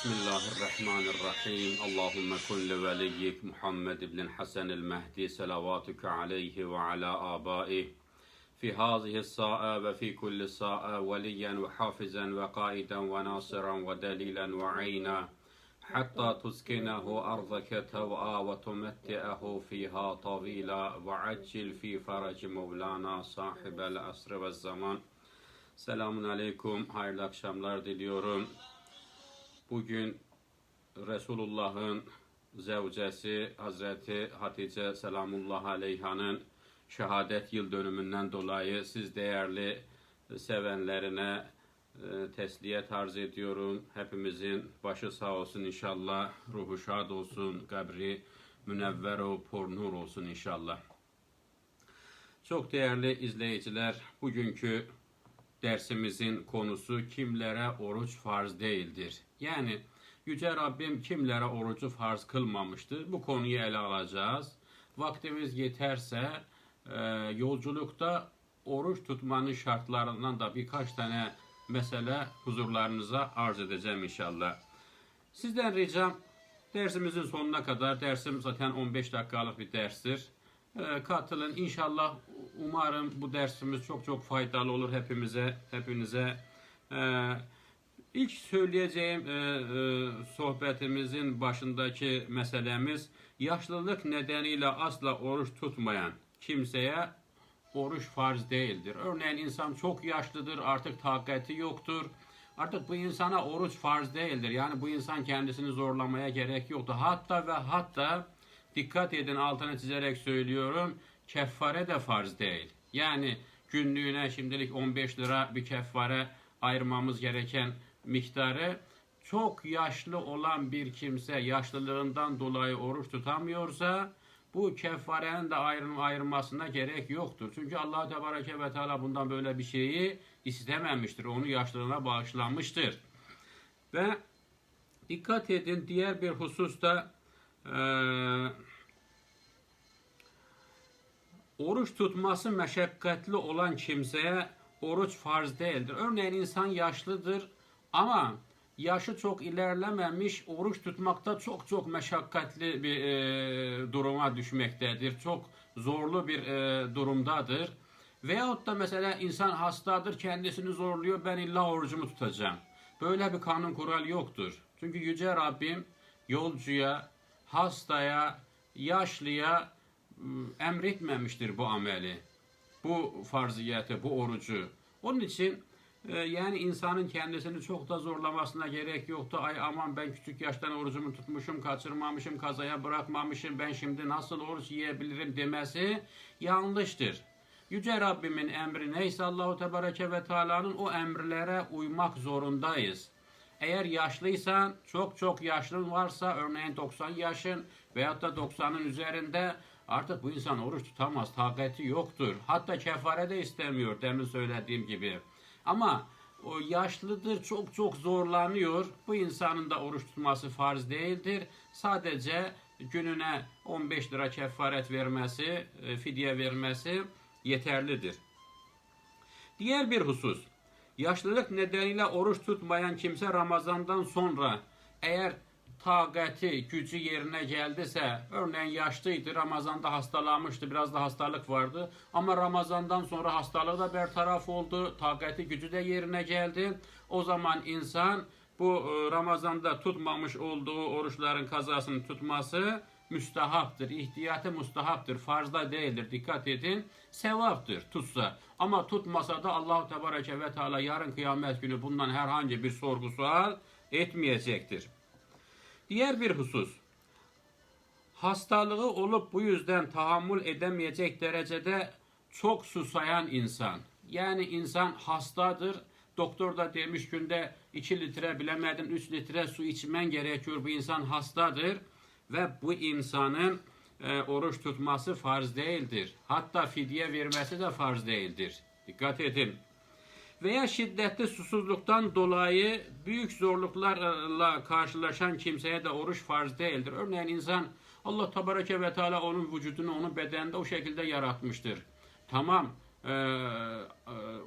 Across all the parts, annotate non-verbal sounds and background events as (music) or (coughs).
بسم الله الرحمن الرحيم. اللهم كن لوليك محمد بن الحسن المهدي صلواتك عليه وعلى آبائه. في هذه الساعة وفي كل ساعة وليا وحافظا وقائدا وناصرا ودليلا وعينا. حتى تسكنه أرضك توعا وتمتعه فيها طويلا. وعجل في فرج مولانا صاحب الأسر والزمان. Selamun Aleyküm, hayırlı akşamlar diliyorum. Bugün Resulullah'ın zevcesi Hazreti Hatice Selamullah Aleyha'nın şehadet yıl dönümünden dolayı siz değerli sevenlerine e, tesliyet arz ediyorum. Hepimizin başı sağ olsun inşallah, ruhu şad olsun, kabri münevver o nur olsun inşallah. Çok değerli izleyiciler, bugünkü dersimizin konusu kimlere oruç farz değildir. Yani Yüce Rabbim kimlere orucu farz kılmamıştır. Bu konuyu ele alacağız. Vaktimiz yeterse e, yolculukta oruç tutmanın şartlarından da birkaç tane mesele huzurlarınıza arz edeceğim inşallah. Sizden ricam dersimizin sonuna kadar, dersim zaten 15 dakikalık bir derstir. Ee, katılın. İnşallah umarım bu dersimiz çok çok faydalı olur hepimize, hepinize. Ee, ilk söyleyeceğim e, e, sohbetimizin başındaki meselemiz yaşlılık nedeniyle asla oruç tutmayan kimseye oruç farz değildir. Örneğin insan çok yaşlıdır, artık takati yoktur. Artık bu insana oruç farz değildir. Yani bu insan kendisini zorlamaya gerek yoktur. Hatta ve hatta dikkat edin altına çizerek söylüyorum. Keffare de farz değil. Yani günlüğüne şimdilik 15 lira bir keffare ayırmamız gereken miktarı çok yaşlı olan bir kimse yaşlılığından dolayı oruç tutamıyorsa bu kefarenin de ayrım ayrılmasına gerek yoktur. Çünkü Allah Tebareke ve Teala bundan böyle bir şeyi istememiştir. Onu yaşlılığına bağışlanmıştır. Ve dikkat edin diğer bir hususta ee, oruç tutması meşakkatli olan kimseye oruç farz değildir. Örneğin insan yaşlıdır ama yaşı çok ilerlememiş, oruç tutmakta çok çok meşakkatli bir e, duruma düşmektedir. Çok zorlu bir e, durumdadır. Veyahut da mesela insan hastadır, kendisini zorluyor, ben illa orucumu tutacağım. Böyle bir kanun kural yoktur. Çünkü Yüce Rabbim yolcuya, hastaya, yaşlıya ıı, emretmemiştir bu ameli. Bu farziyeti, bu orucu. Onun için e, yani insanın kendisini çok da zorlamasına gerek yoktu. Ay aman ben küçük yaştan orucumu tutmuşum, kaçırmamışım, kazaya bırakmamışım. Ben şimdi nasıl oruç yiyebilirim demesi yanlıştır. Yüce Rabbimin emri neyse Allahu Tebareke ve Teala'nın o emirlere uymak zorundayız. Eğer yaşlıysan, çok çok yaşlın varsa, örneğin 90 yaşın veyahut da 90'ın üzerinde artık bu insan oruç tutamaz, takati yoktur. Hatta kefare de istemiyor demin söylediğim gibi. Ama o yaşlıdır, çok çok zorlanıyor. Bu insanın da oruç tutması farz değildir. Sadece gününe 15 lira kefaret vermesi, e, fidye vermesi yeterlidir. Diğer bir husus, Yaşlılık nedeniyle oruç tutmayan kimse Ramazan'dan sonra eğer takati, gücü yerine geldiyse, örneğin yaşlıydı, Ramazan'da hastalanmıştı, biraz da hastalık vardı. Ama Ramazan'dan sonra hastalığı da bertaraf oldu, takati gücü de yerine geldi. O zaman insan bu e, Ramazan'da tutmamış olduğu oruçların kazasını tutması müstahaptır. İhtiyatı müstahaptır. Farzda değildir. Dikkat edin. Sevaptır tutsa. Ama tutmasa da Allahu Tebareke ve Teala yarın kıyamet günü bundan herhangi bir sorgu sual etmeyecektir. Diğer bir husus. Hastalığı olup bu yüzden tahammül edemeyecek derecede çok susayan insan. Yani insan hastadır. Doktor da demiş günde 2 litre bilemedin 3 litre su içmen gerekiyor. Bu insan hastadır ve bu insanın e, oruç tutması farz değildir. Hatta fidye vermesi de farz değildir. Dikkat edin. Veya şiddetli susuzluktan dolayı büyük zorluklarla karşılaşan kimseye de oruç farz değildir. Örneğin insan Allah Tebareke ve Teala onun vücudunu, onun bedeninde o şekilde yaratmıştır. Tamam, e, e,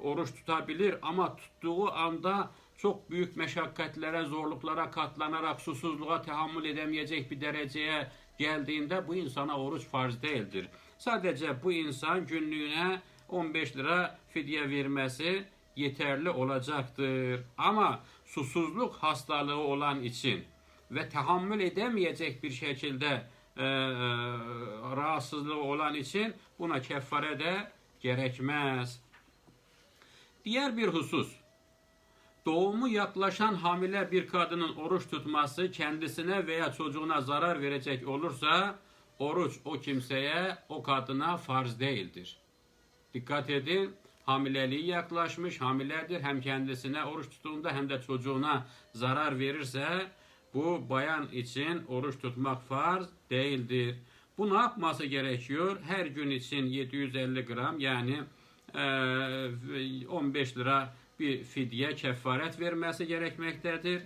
oruç tutabilir ama tuttuğu anda çok büyük meşakkatlere, zorluklara katlanarak susuzluğa tahammül edemeyecek bir dereceye geldiğinde bu insana oruç farz değildir. Sadece bu insan günlüğüne 15 lira fidye vermesi yeterli olacaktır. Ama susuzluk hastalığı olan için ve tahammül edemeyecek bir şekilde e, e, rahatsızlığı olan için buna keffare de gerekmez. Diğer bir husus, doğumu yaklaşan hamile bir kadının oruç tutması kendisine veya çocuğuna zarar verecek olursa oruç o kimseye, o kadına farz değildir. Dikkat edin, hamileliği yaklaşmış, hamiledir. Hem kendisine oruç tuttuğunda hem de çocuğuna zarar verirse bu bayan için oruç tutmak farz değildir. Bu ne yapması gerekiyor? Her gün için 750 gram yani eee, 15 lira bir fidye kefaret vermesi gerekmektedir.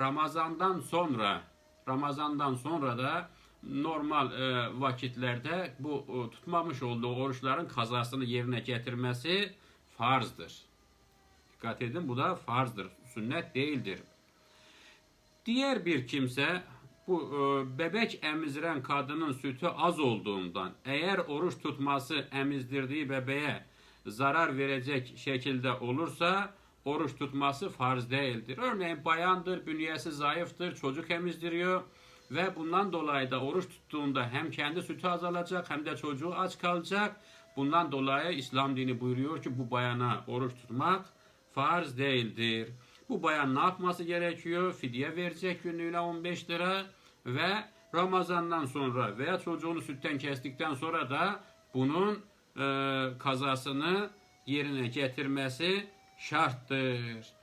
Ramazandan sonra Ramazandan sonra da normal e, vakitlerde bu e, tutmamış olduğu oruçların kazasını yerine getirmesi farzdır. Dikkat edin bu da farzdır. Sünnet değildir. Diğer bir kimse bu e, bebek emziren kadının sütü az olduğundan eğer oruç tutması emizdirdiği bebeğe zarar verecek şekilde olursa oruç tutması farz değildir. Örneğin bayandır, bünyesi zayıftır, çocuk emzdiriyor ve bundan dolayı da oruç tuttuğunda hem kendi sütü azalacak hem de çocuğu aç kalacak. Bundan dolayı İslam dini buyuruyor ki bu bayana oruç tutmak farz değildir. Bu bayan ne yapması gerekiyor? Fidye verecek günlüğüne 15 lira ve Ramazandan sonra veya çocuğunu sütten kestikten sonra da bunun e, kazasını yerine getirmesi şarttır.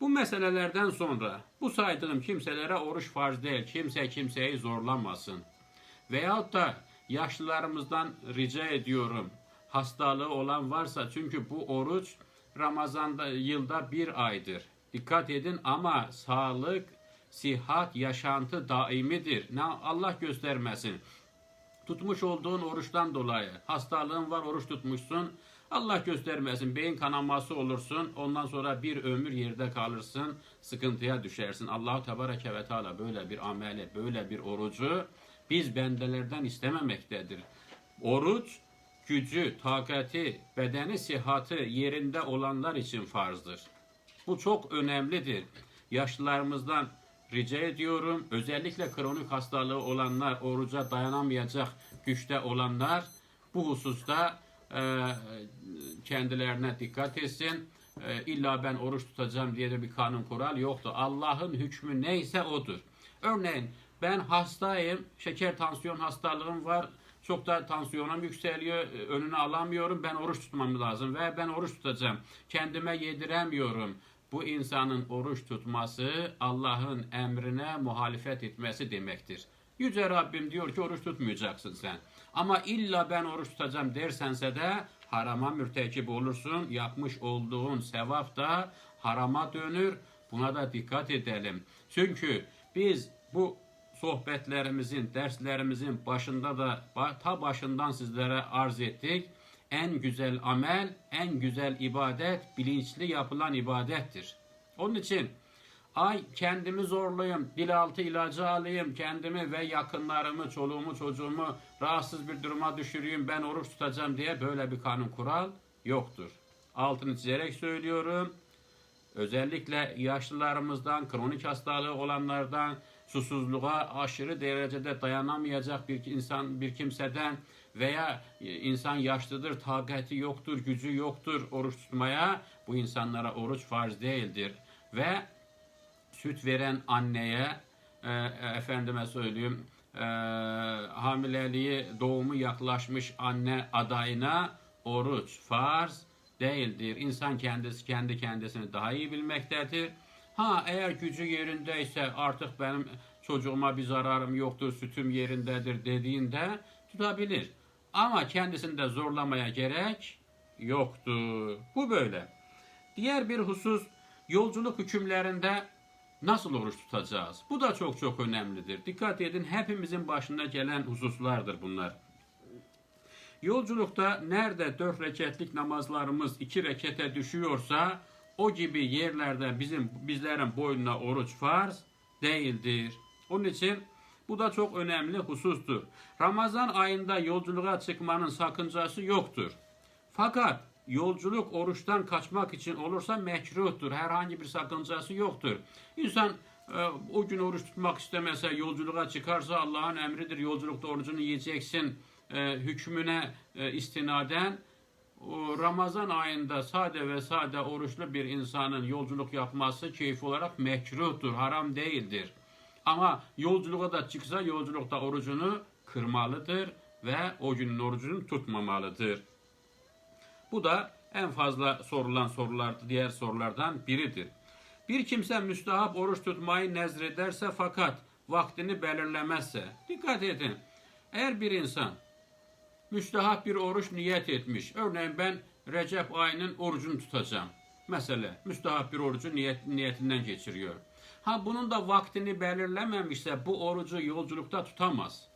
Bu meselelerden sonra bu saydığım kimselere oruç farz değil. Kimse kimseyi zorlamasın. Veyahut da yaşlılarımızdan rica ediyorum. Hastalığı olan varsa çünkü bu oruç Ramazan'da yılda bir aydır. Dikkat edin ama sağlık, sihat, yaşantı daimidir. Ne Allah göstermesin. Tutmuş olduğun oruçtan dolayı hastalığın var oruç tutmuşsun. Allah göstermesin beyin kanaması olursun. Ondan sonra bir ömür yerde kalırsın. Sıkıntıya düşersin. Allahu Tebareke ve Teala böyle bir ameli, böyle bir orucu biz bendelerden istememektedir. Oruç gücü, takati, bedeni, sihatı yerinde olanlar için farzdır. Bu çok önemlidir. Yaşlılarımızdan rica ediyorum. Özellikle kronik hastalığı olanlar, oruca dayanamayacak güçte olanlar bu hususta kendilerine dikkat etsin. E, illa ben oruç tutacağım diye de bir kanun kural yoktu. Allah'ın hükmü neyse odur. Örneğin ben hastayım, şeker tansiyon hastalığım var. Çok da tansiyonum yükseliyor, e, önünü alamıyorum. Ben oruç tutmam lazım ve ben oruç tutacağım. Kendime yediremiyorum. Bu insanın oruç tutması Allah'ın emrine muhalefet etmesi demektir. Yüce Rabbim diyor ki oruç tutmayacaksın sen. Ama illa ben oruç tutacağım dersense de harama mürtekip olursun. Yapmış olduğun sevap da harama dönür. Buna da dikkat edelim. Çünkü biz bu sohbetlerimizin, derslerimizin başında da ta başından sizlere arz ettik. En güzel amel, en güzel ibadet bilinçli yapılan ibadettir. Onun için ay kendimi zorlayayım, dil altı ilacı alayım, kendimi ve yakınlarımı, çoluğumu, çocuğumu rahatsız bir duruma düşüreyim, ben oruç tutacağım diye böyle bir kanun kural yoktur. Altını çizerek söylüyorum. Özellikle yaşlılarımızdan, kronik hastalığı olanlardan, susuzluğa aşırı derecede dayanamayacak bir insan, bir kimseden veya insan yaşlıdır, takati yoktur, gücü yoktur oruç tutmaya, bu insanlara oruç farz değildir. Ve süt veren anneye, e, efendime söyleyeyim, e, hamileliği, doğumu yaklaşmış anne adayına oruç farz değildir. İnsan kendisi kendi kendisini daha iyi bilmektedir. Ha eğer gücü yerindeyse artık benim çocuğuma bir zararım yoktur, sütüm yerindedir dediğinde tutabilir. Ama kendisini de zorlamaya gerek yoktur. Bu böyle. Diğer bir husus yolculuk hükümlerinde nasıl oruç tutacağız? Bu da çok çok önemlidir. Dikkat edin hepimizin başına gelen hususlardır bunlar. Yolculukta nerede dört reketlik namazlarımız iki rekete düşüyorsa o gibi yerlerde bizim bizlerin boynuna oruç farz değildir. Onun için bu da çok önemli husustur. Ramazan ayında yolculuğa çıkmanın sakıncası yoktur. Fakat yolculuk oruçtan kaçmak için olursa mekruhtur. Herhangi bir sakıncası yoktur. İnsan e, o gün oruç tutmak istemese yolculuğa çıkarsa Allah'ın emridir. Yolculukta orucunu yiyeceksin e, hükmüne e, istinaden Ramazan ayında sade ve sade oruçlu bir insanın yolculuk yapması keyif olarak mekruhtur, haram değildir. Ama yolculuğa da çıksa yolculukta orucunu kırmalıdır ve o günün orucunu tutmamalıdır. Bu da en fazla sorulan sorular, diğer sorulardan biridir. Bir kimse müstahap oruç tutmayı nezrederse fakat vaktini belirlemezse, dikkat edin. Eğer bir insan müstahap bir oruç niyet etmiş. Örneğin ben Recep ayının orucunu tutacağım. Mesela müstahap bir orucu niyet, niyetinden geçiriyor. Ha bunun da vaktini belirlememişse bu orucu yolculukta tutamaz.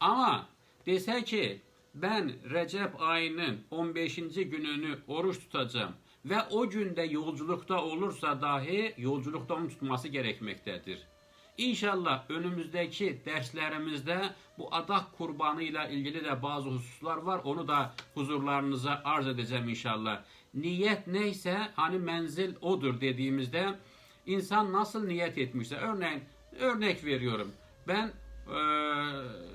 Ama dese ki ben Recep ayının 15. gününü oruç tutacağım ve o günde yolculukta olursa dahi yolculukta onu tutması gerekmektedir. İnşallah önümüzdeki derslerimizde bu adak kurbanıyla ilgili de bazı hususlar var. Onu da huzurlarınıza arz edeceğim inşallah. Niyet neyse hani menzil odur dediğimizde insan nasıl niyet etmişse örneğin örnek veriyorum. Ben eee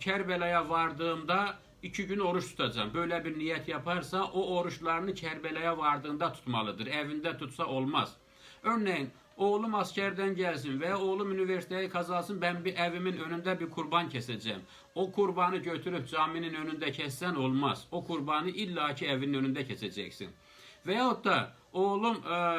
Kerbela'ya vardığımda iki gün oruç tutacağım. Böyle bir niyet yaparsa o oruçlarını Kerbela'ya vardığında tutmalıdır. Evinde tutsa olmaz. Örneğin oğlum askerden gelsin veya oğlum üniversiteyi kazansın ben bir evimin önünde bir kurban keseceğim. O kurbanı götürüp caminin önünde kessen olmaz. O kurbanı illaki evinin önünde keseceksin. Veyahut da oğlum e,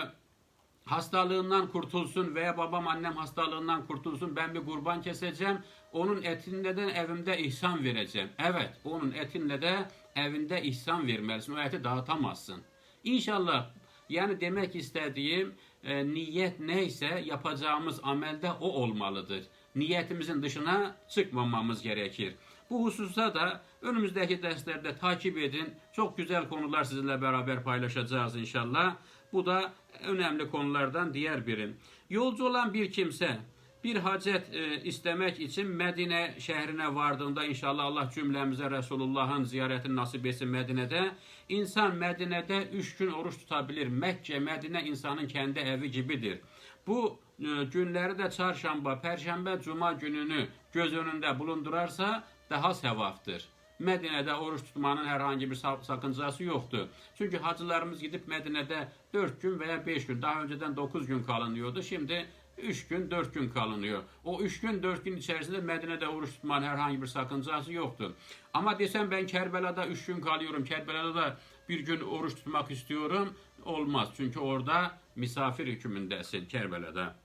hastalığından kurtulsun veya babam annem hastalığından kurtulsun ben bir kurban keseceğim. Onun etinle de evimde ihsan vereceğim. Evet onun etinle de evinde ihsan vermelisin. O eti dağıtamazsın. İnşallah yani demek istediğim e, niyet neyse yapacağımız amelde o olmalıdır. Niyetimizin dışına çıkmamamız gerekir. Bu hususta da önümüzdeki derslerde takip edin. Çok güzel konular sizinle beraber paylaşacağız inşallah. Bu da önemli konulardan diğer biri. Yolcu olan bir kimse bir hacet e, istemek için Medine şehrine vardığında inşallah Allah cümlemize Resulullah'ın ziyaretini nasip etsin Medine'de. İnsan Medine'de üç gün oruç tutabilir. Mekke, Medine insanın kendi evi gibidir. Bu e, günleri de çarşamba, perşembe, cuma gününü göz önünde bulundurarsa daha sevaptır. Medine'de oruç tutmanın herhangi bir sa- sakıncası yoktu. Çünkü hacılarımız gidip Medine'de 4 gün veya 5 gün, daha önceden 9 gün kalınıyordu. Şimdi 3 gün 4 gün kalınıyor. O 3 gün 4 gün içerisinde Medine'de oruç tutmanın herhangi bir sakıncası yoktu. Ama desem ben Kerbela'da 3 gün kalıyorum. Kerbela'da da bir gün oruç tutmak istiyorum. Olmaz. Çünkü orada misafir hükmündesin Kerbela'da.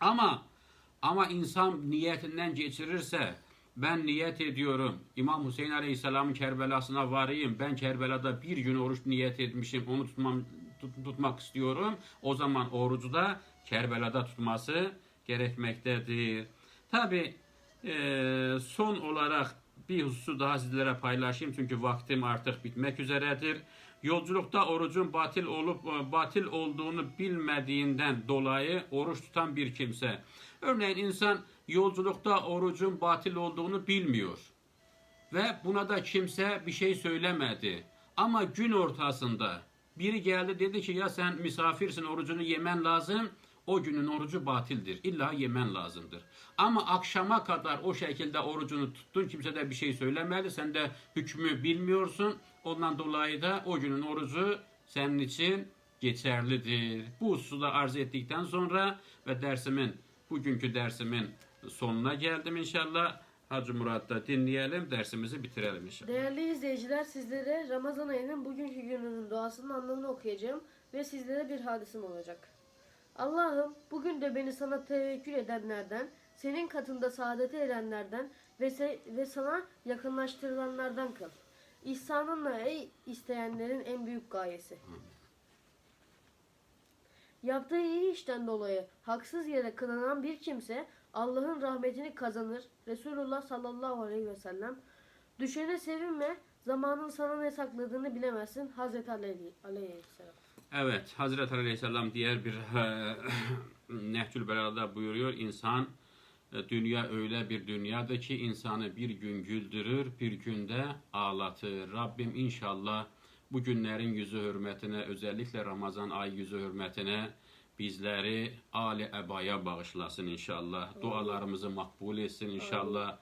Ama ama insan niyetinden geçirirse ben niyet ediyorum İmam Hüseyin Aleyhisselam'ın Kerbela'sına varayım. Ben Kerbela'da bir gün oruç niyet etmişim. Onu tutmam, tut- tutmak istiyorum. O zaman orucu da Kerbela'da tutması gerekmektedir. Tabi son olarak bir hususu daha sizlere paylaşayım. Çünkü vaktim artık bitmek üzeredir. Yolculukta orucun batil olup e, batil olduğunu bilmediğinden dolayı oruç tutan bir kimse. Örneğin insan yolculukta orucun batil olduğunu bilmiyor. Ve buna da kimse bir şey söylemedi. Ama gün ortasında biri geldi dedi ki ya sen misafirsin orucunu yemen lazım. O günün orucu batildir. İlla yemen lazımdır. Ama akşama kadar o şekilde orucunu tuttun. Kimse de bir şey söylemedi. Sen de hükmü bilmiyorsun. Ondan dolayı da o günün orucu senin için geçerlidir. Bu hususu da arz ettikten sonra ve dersimin, bugünkü dersimin sonuna geldim inşallah. Hacı Murat'ta dinleyelim, dersimizi bitirelim inşallah. Değerli izleyiciler sizlere Ramazan ayının bugünkü gününün duasının anlamını okuyacağım ve sizlere bir hadisim olacak. Allah'ım bugün de beni sana tevekkül edenlerden, senin katında saadete erenlerden ve, se- ve sana yakınlaştırılanlardan kıl. İhsanınla ey isteyenlerin en büyük gayesi. Yaptığı iyi işten dolayı haksız yere kınanan bir kimse Allah'ın rahmetini kazanır. Resulullah sallallahu aleyhi ve sellem Düşene sevinme, zamanın sana ne sakladığını bilemezsin. Hazreti Ali aleyhisselam. Evet, Hazreti Aleyhisselam diğer bir e, (coughs) Nehcül Belada buyuruyor. İnsan e, dünya öyle bir dünyadır ki insanı bir gün güldürür, bir günde ağlatır. Rabbim inşallah bu günlerin yüzü hürmetine, özellikle Ramazan ayı yüzü hürmetine bizleri Ali Eba'ya bağışlasın inşallah. Dualarımızı makbul etsin inşallah.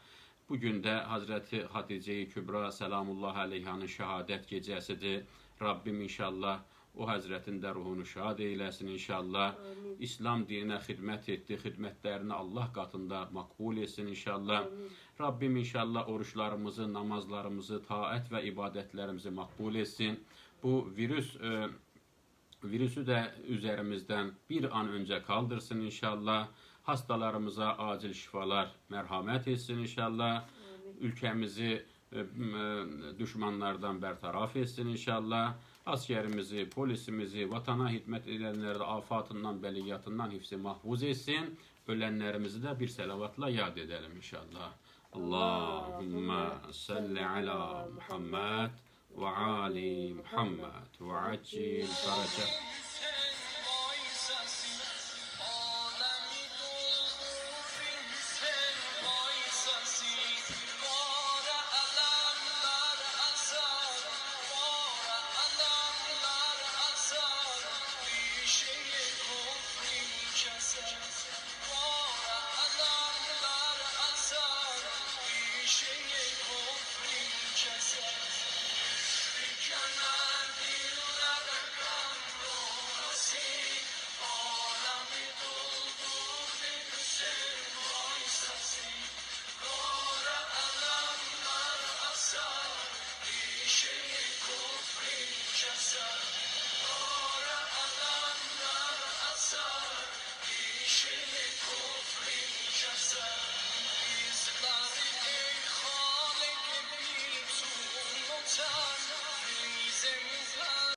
Bugün de Hazreti Hatice-i Kübra selamullah aleyhanın şehadet gecesidir. Rabbim inşallah o Hazretin de ruhunu şad eylesin inşallah. Amin. İslam dinine hizmet etti. Hizmetlerini Allah katında makbul etsin inşallah. Amin. Rabbim inşallah oruçlarımızı, namazlarımızı, taat ve ibadetlerimizi makbul etsin. Bu virüs e, virüsü de üzerimizden bir an önce kaldırsın inşallah. Hastalarımıza acil şifalar merhamet etsin inşallah. Ülkemizi e, m- e, düşmanlardan bertaraf etsin inşallah. Askerimizi, polisimizi, vatana hizmet edenleri de afatından, beliyatından hifzi mahfuz etsin. Ölenlerimizi de bir selavatla yad edelim inşallah. Allahümme salli ala Muhammed ve ali Muhammed ve accil faraca.